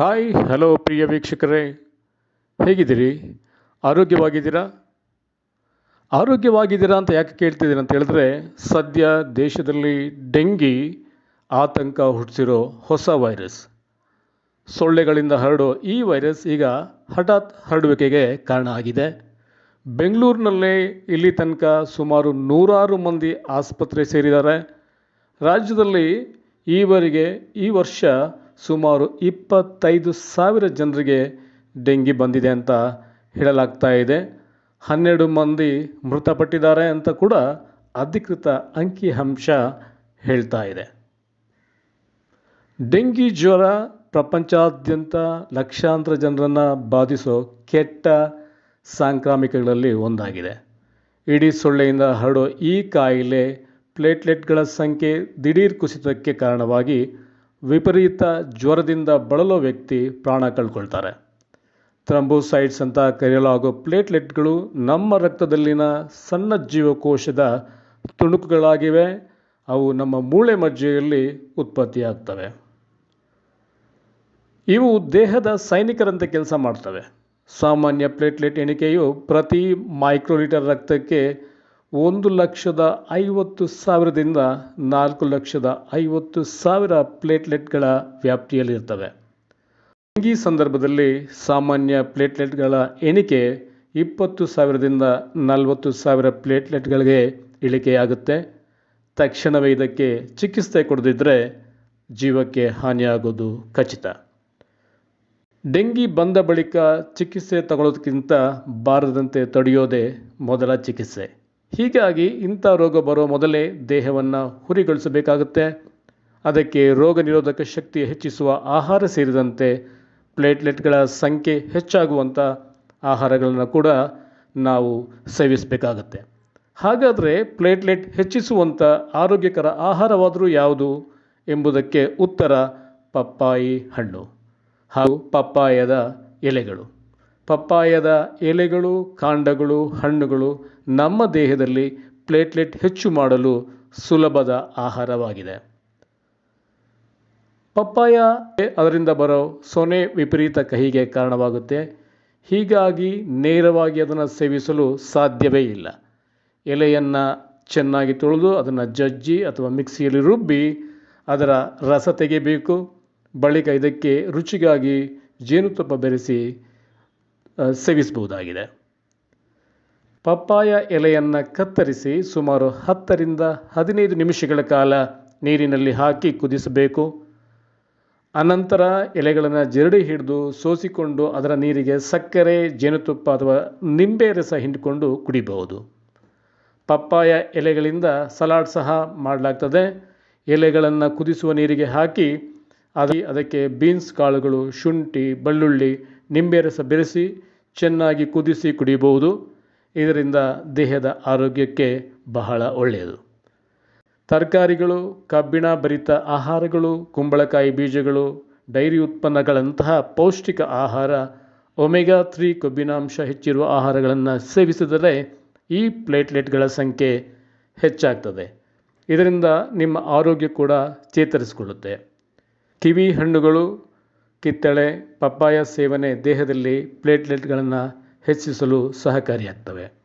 Hi, hello ಪ್ರಿಯ ವೀಕ್ಷಕರೇ. ಹೇಗಿದ್ದೀರಿ? ಆರೋಗ್ಯವಾಗಿದ್ದೀರಾ? ಆರೋಗ್ಯವಾಗಿದ್ದೀರಾ ಅಂತ ಯಾಕೆ ಕೇಳ್ತಿದ್ದೀರಾ ಅಂತ ಹೇಳಿದ್ರೆ, ಸದ್ಯ ದೇಶದಲ್ಲಿ ಡೆಂಗಿ ಆತಂಕ ಹುಟ್ಟಿಸಿರೋ ಹೊಸ ವೈರಸ್. ಸೊಳ್ಳೆಗಳಿಂದ ಹರಡೋ ಈ ವೈರಸ್ ಈಗ ಹಠಾತ್ ಹರಡುವಿಕೆಗೆ ಕಾರಣ ಆಗಿದೆ. ಬೆಂಗಳೂರಿನಲ್ಲೇ ಇಲ್ಲಿ ತನಕ ಸುಮಾರು ನೂರಾರು ಮಂದಿ ಆಸ್ಪತ್ರೆ ಸೇರಿದ್ದಾರೆ. ರಾಜ್ಯದಲ್ಲಿ ಈವರೆಗೆ ಈ ವರ್ಷ ಸುಮಾರು ಇಪ್ಪತ್ತೈದು ಸಾವಿರ ಜನರಿಗೆ ಡೆಂಗಿ ಬಂದಿದೆ ಅಂತ ಹೇಳಲಾಗ್ತಾ ಇದೆ. ಹನ್ನೆರಡು ಮಂದಿ ಮೃತಪಟ್ಟಿದ್ದಾರೆ ಅಂತ ಕೂಡ ಅಧಿಕೃತ ಅಂಕಿಅಂಶ ಹೇಳ್ತಾ ಇದೆ. ಡೆಂಗಿ ಜ್ವರ ಪ್ರಪಂಚಾದ್ಯಂತ ಲಕ್ಷಾಂತರ ಜನರನ್ನು ಬಾಧಿಸೋ ಕೆಟ್ಟ ಸಾಂಕ್ರಾಮಿಕಗಳಲ್ಲಿ ಒಂದಾಗಿದೆ. ಇಡೀ ಸೊಳ್ಳೆಯಿಂದ ಹರಡೋ ಈ ಕಾಯಿಲೆ ಪ್ಲೇಟ್ಲೆಟ್ಗಳ ಸಂಖ್ಯೆ ದಿಢೀರ್ ಕುಸಿತಕ್ಕೆ ಕಾರಣವಾಗಿ ವಿಪರೀತ ಜ್ವರದಿಂದ ಬಳಲೋ ವ್ಯಕ್ತಿ ಪ್ರಾಣ ಕಳ್ಕೊಳ್ತಾರೆ. ಥ್ರಂಬೋಸೈಡ್ಸ್ ಅಂತ ಕರೆಯಲಾಗೋ ಪ್ಲೇಟ್ಲೆಟ್ಗಳು ನಮ್ಮ ರಕ್ತದಲ್ಲಿನ ಸಣ್ಣ ಜೀವಕೋಶದ ತುಣುಕುಗಳಾಗಿವೆ. ಅವು ನಮ್ಮ ಮೂಳೆ ಮಜ್ಜೆಯಲ್ಲಿ ಉತ್ಪತ್ತಿಯಾಗ್ತವೆ. ಇವು ದೇಹದ ಸೈನಿಕರಂತೆ ಕೆಲಸ ಮಾಡ್ತವೆ. ಸಾಮಾನ್ಯ ಪ್ಲೇಟ್ಲೆಟ್ ಎಣಿಕೆಯು ಪ್ರತಿ ಮೈಕ್ರೋಲೀಟರ್ ರಕ್ತಕ್ಕೆ ಒಂದು ಲಕ್ಷದ ಐವತ್ತು ಸಾವಿರದಿಂದ ನಾಲ್ಕು ಲಕ್ಷದ ಐವತ್ತು ಸಾವಿರ ಪ್ಲೇಟ್ಲೆಟ್ಗಳ ವ್ಯಾಪ್ತಿಯಲ್ಲಿರ್ತವೆ ಈ ಸಂದರ್ಭದಲ್ಲಿ ಸಾಮಾನ್ಯ ಪ್ಲೇಟ್ಲೆಟ್ಗಳ ಎಣಿಕೆ ಇಪ್ಪತ್ತು ಸಾವಿರದಿಂದ ನಲವತ್ತು ಸಾವಿರ ಪ್ಲೇಟ್ಲೆಟ್ಗಳಿಗೆ ಇಳಿಕೆಯಾಗುತ್ತೆ. ತಕ್ಷಣವೇ ಇದಕ್ಕೆ ಚಿಕಿತ್ಸೆ ಕೊಡದಿದ್ದರೆ ಜೀವಕ್ಕೆ ಹಾನಿಯಾಗೋದು ಖಚಿತ. ಡೆಂಗಿ ಬಂದ ಬಳಿಕ ಚಿಕಿತ್ಸೆ ತಗೊಳ್ಳೋದಕ್ಕಿಂತ ಬಾರದಂತೆ ತಡೆಯೋದೇ ಮೊದಲ ಚಿಕಿತ್ಸೆ. ಹೀಗಾಗಿ ಇಂಥ ರೋಗ ಬರೋ ಮೊದಲೇ ದೇಹವನ್ನು ಹುರಿಗೊಳಿಸಬೇಕಾಗುತ್ತೆ. ಅದಕ್ಕೆ ರೋಗ ನಿರೋಧಕ ಶಕ್ತಿ ಹೆಚ್ಚಿಸುವ ಆಹಾರ ಸೇರಿದಂತೆ ಪ್ಲೇಟ್ಲೆಟ್ಗಳ ಸಂಖ್ಯೆ ಹೆಚ್ಚಾಗುವಂಥ ಆಹಾರಗಳನ್ನು ಕೂಡ ನಾವು ಸೇವಿಸಬೇಕಾಗತ್ತೆ. ಹಾಗಾದರೆ ಪ್ಲೇಟ್ಲೆಟ್ ಹೆಚ್ಚಿಸುವಂಥ ಆರೋಗ್ಯಕರ ಆಹಾರವಾದರೂ ಯಾವುದು ಎಂಬುದಕ್ಕೆ ಉತ್ತರ ಪಪ್ಪಾಯಿ ಹಣ್ಣು ಹಾಗೂ ಪಪ್ಪಾಯದ ಎಲೆಗಳು. ಪಪ್ಪಾಯದ ಎಲೆಗಳು, ಕಾಂಡಗಳು, ಹಣ್ಣುಗಳು ನಮ್ಮ ದೇಹದಲ್ಲಿ ಪ್ಲೇಟ್ಲೆಟ್ ಹೆಚ್ಚು ಮಾಡಲು ಸುಲಭದ ಆಹಾರವಾಗಿದೆ. ಪಪ್ಪಾಯ ಅದರಿಂದ ಬರೋ ಸೊನೆ ವಿಪರೀತ ಕಹಿಗೆ ಕಾರಣವಾಗುತ್ತೆ. ಹೀಗಾಗಿ ನೇರವಾಗಿ ಅದನ್ನು ಸೇವಿಸಲು ಸಾಧ್ಯವೇ ಇಲ್ಲ. ಎಲೆಯನ್ನು ಚೆನ್ನಾಗಿ ತೊಳೆದು ಅದನ್ನು ಜಜ್ಜಿ ಅಥವಾ ಮಿಕ್ಸಿಯಲ್ಲಿ ರುಬ್ಬಿ ಅದರ ರಸ ತೆಗೆಯಬೇಕು. ಬಳಿಕ ಇದಕ್ಕೆ ರುಚಿಗಾಗಿ ಜೇನುತುಪ್ಪ ಬೆರೆಸಿ ಸೇವಿಸಬಹುದಾಗಿದೆ. ಪಪ್ಪಾಯ ಎಲೆಯನ್ನು ಕತ್ತರಿಸಿ ಸುಮಾರು ಹತ್ತರಿಂದ ಹದಿನೈದು ನಿಮಿಷಗಳ ಕಾಲ ನೀರಿನಲ್ಲಿ ಹಾಕಿ ಕುದಿಸಬೇಕು. ಅನಂತರ ಎಲೆಗಳನ್ನು ಜರಡಿ ಹಿಡಿದು ಸೋಸಿಕೊಂಡು ಅದರ ನೀರಿಗೆ ಸಕ್ಕರೆ, ಜೇನುತುಪ್ಪ ಅಥವಾ ನಿಂಬೆ ರಸ ಹಿಂಡಿಕೊಂಡು ಕುಡಿಬಹುದು. ಪಪ್ಪಾಯ ಎಲೆಗಳಿಂದ ಸಲಾಡ್ ಸಹ ಮಾಡಲಾಗ್ತದೆ. ಎಲೆಗಳನ್ನು ಕುದಿಸುವ ನೀರಿಗೆ ಹಾಕಿ ಅದ ಅದಕ್ಕೆ ಬೀನ್ಸ್ ಕಾಳುಗಳು, ಶುಂಠಿ, ಬೆಳ್ಳುಳ್ಳಿ, ನಿಂಬೆ ರಸ ಬೆರೆಸಿ ಚೆನ್ನಾಗಿ ಕುದಿಸಿ ಕುಡಿಯಬಹುದು. ಇದರಿಂದ ದೇಹದ ಆರೋಗ್ಯಕ್ಕೆ ಬಹಳ ಒಳ್ಳೆಯದು. ತರಕಾರಿಗಳು, ಕಬ್ಬಿಣ ಭರಿತ ಆಹಾರಗಳು, ಕುಂಬಳಕಾಯಿ ಬೀಜಗಳು, ಡೈರಿ ಉತ್ಪನ್ನಗಳಂತಹ ಪೌಷ್ಟಿಕ ಆಹಾರ, ಒಮೆಗಾ ತ್ರೀ ಕೊಬ್ಬಿನಾಂಶ ಹೆಚ್ಚಿರುವ ಆಹಾರಗಳನ್ನು ಸೇವಿಸಿದರೆ ಈ ಪ್ಲೇಟ್ಲೆಟ್ಗಳ ಸಂಖ್ಯೆ ಹೆಚ್ಚಾಗ್ತದೆ. ಇದರಿಂದ ನಿಮ್ಮ ಆರೋಗ್ಯ ಕೂಡ ಚೇತರಿಸಿಕೊಳ್ಳುತ್ತೆ. ಕಿವಿ ಹಣ್ಣುಗಳು ಕಿತ್ತಳೆ ಪಪ್ಪಾಯ ಸೇವನೆ ದೇಹದಲ್ಲಿ ಪ್ಲೇಟ್ಲೆಟ್ಗಳನ್ನು ಹೆಚ್ಚಿಸಲು ಸಹಕಾರಿಯಾಗ್ತವೆ.